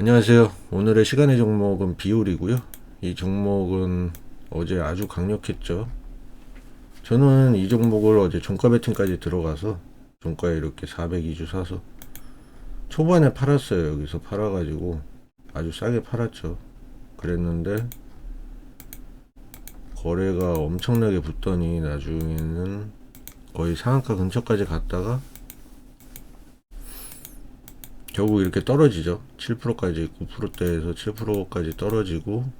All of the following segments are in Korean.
안녕하세요. 오늘의 시간의 종목은 비율이고요. 이 종목은 어제 아주 강력했죠. 저는 이 종목을 어제 종가 배팅까지 들어가서 종가에 이렇게 402주 사서 초반에 팔았어요. 여기서 팔아가지고 아주 싸게 팔았죠. 그랬는데 거래가 엄청나게 붙더니 나중에는 거의 상한가 근처까지 갔다가 결국 이렇게 떨어지죠. 7%까지 9%대에서 7%까지 떨어지고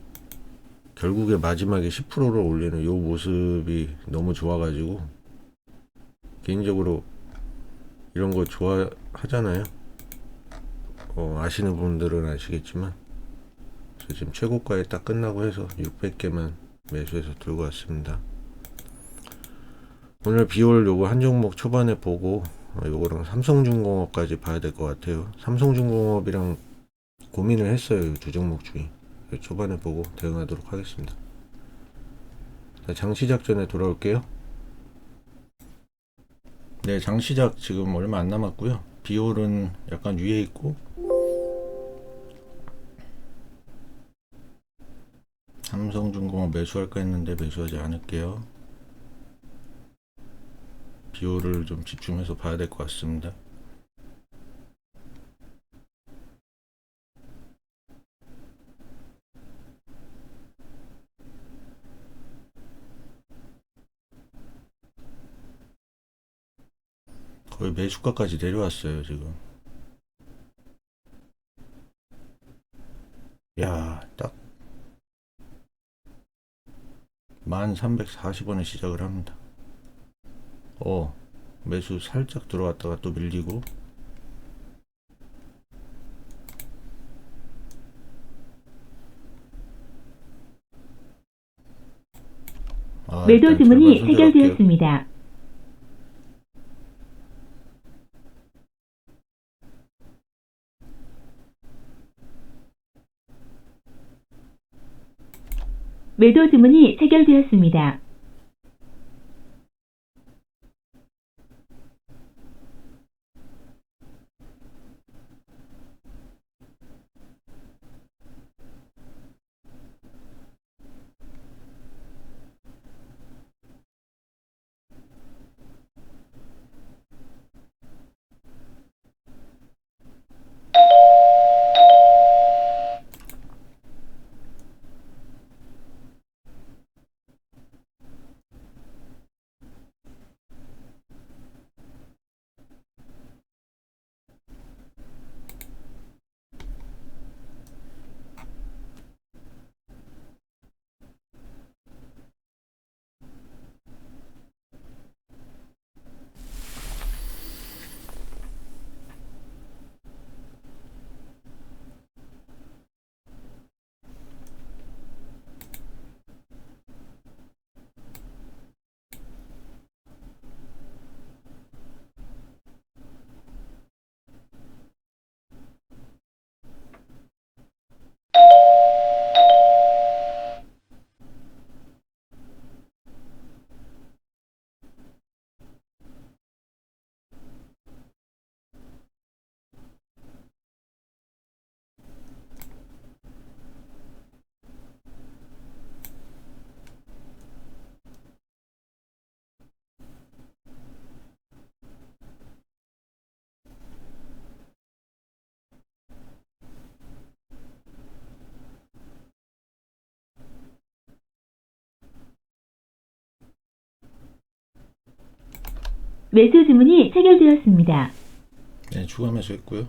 결국에 마지막에 10%를 올리는 요 모습이 너무 좋아가지고 개인적으로 이런 거 좋아하잖아요. 어, 아시는 분들은 아시겠지만 저 지금 최고가에 딱 끝나고 해서 600개만 매수해서 들고 왔습니다. 오늘 비올 요거 한 종목 초반에 보고 어, 요거랑 삼성중공업까지 봐야 될 것 같아요. 삼성중공업이랑 고민을 했어요. 이두 종목 중에. 초반에 보고 대응하도록 하겠습니다. 자, 장시작 전에 돌아올게요. 네, 장시작 지금 얼마 안 남았고요. 비올은 약간 위에 있고 삼성중공업 매수할까 했는데 매수하지 않을게요. 비율을 좀 집중해서 봐야 될 것 같습니다. 거의 매수가까지 내려왔어요, 지금. 야, 딱 1340원에 시작을 합니다. 어, 매수 살짝 들어왔다가 또 밀리고 아, 매도 주문이. 해결되었습니다. 매도 주문이 체결되었습니다. 매수 주문이 체결되었습니다. 네, 추가 매수 했고요.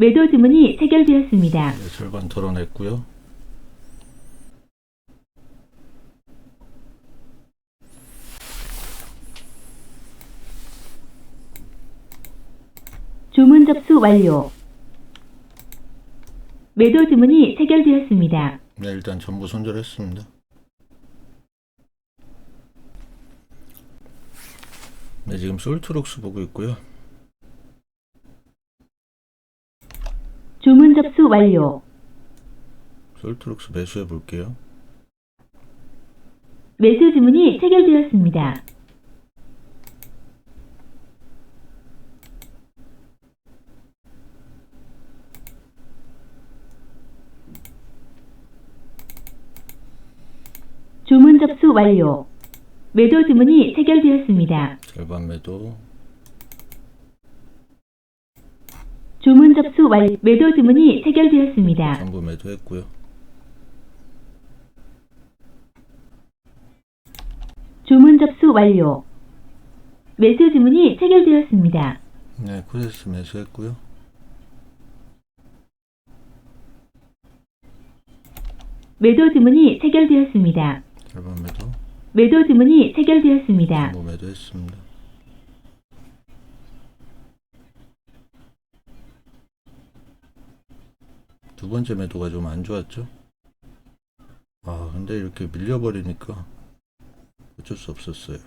매도 주문이 체결되었습니다. 네, 절반 덜어냈고요. 주문 접수 완료. 매도 주문이 체결되었습니다. 네, 일단 전부 손절했습니다. 네, 지금 솔트록스 보고 있고요. 주문 접수 완료. 솔트록스 매수해 볼게요. 매수 주문이 체결되었습니다. 주문 접수 완료. 매도 주문이 체결되었습니다. 절반 매도. 주문 접수 완료. 매도 주문이 체결되었습니다. 전부 매도했고요. 주문 접수 완료. 매수 주문이 체결되었습니다. 네, 코데스 매수했고요. 매도 주문이 체결되었습니다. 절반 매도. 매도 주문이 체결되었습니다. 전부 매도했습니다. 두 번째 매도가 좀 안 좋았죠? 아, 근데 이렇게 밀려버리니까 어쩔 수 없었어요.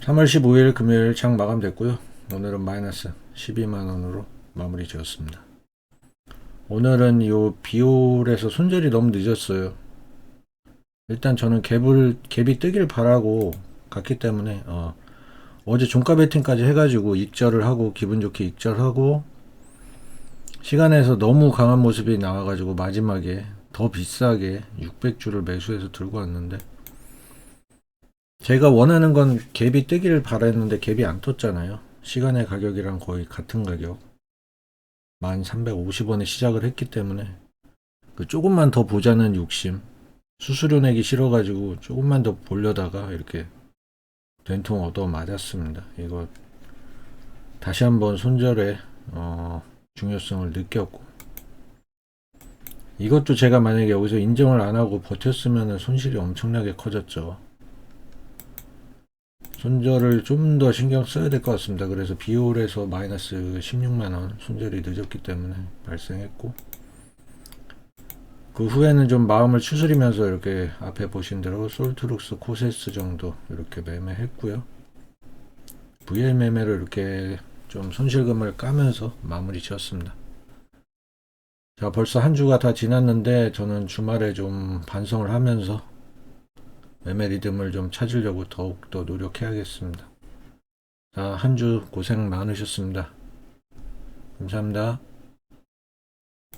3월 15일 금요일 장 마감됐고요. 오늘은 마이너스 12만원으로 마무리 지었습니다. 오늘은 요 비올에서 손절이 너무 늦었어요. 일단 저는 갭을 갭이 뜨길 바라고 갔기 때문에 어, 어제 종가 베팅까지 해가지고 익절을 하고 기분 좋게 익절하고 시간에서 너무 강한 모습이 나와가지고 마지막에 더 비싸게 600주를 매수해서 들고 왔는데 제가 원하는 건 갭이 뜨기를 바랬는데 갭이 안 떴잖아요. 시간의 가격이랑 거의 같은 가격 1350원에 시작을 했기 때문에 그 조금만 더 보자는 욕심 수수료 내기 싫어가지고 조금만 더 보려다가 이렇게 된통 얻어 맞았습니다. 이거 다시 한번 손절의 어, 중요성을 느꼈고 이것도 제가 만약에 여기서 인정을 안 하고 버텼으면 손실이 엄청나게 커졌죠. 손절을 좀 더 신경 써야 될 것 같습니다. 그래서 비올에서 마이너스 16만원 손절이 늦었기 때문에 발생했고 그 후에는 좀 마음을 추스리면서 이렇게 앞에 보신 대로 솔트룩스 코세스 정도 이렇게 매매했고요. VL 매매를 이렇게 좀 손실금을 까면서 마무리 지었습니다. 자, 벌써 한 주가 다 지났는데 저는 주말에 좀 반성을 하면서 매매 리듬을 좀 찾으려고 더욱더 노력해야겠습니다. 자, 한 주 고생 많으셨습니다. 감사합니다.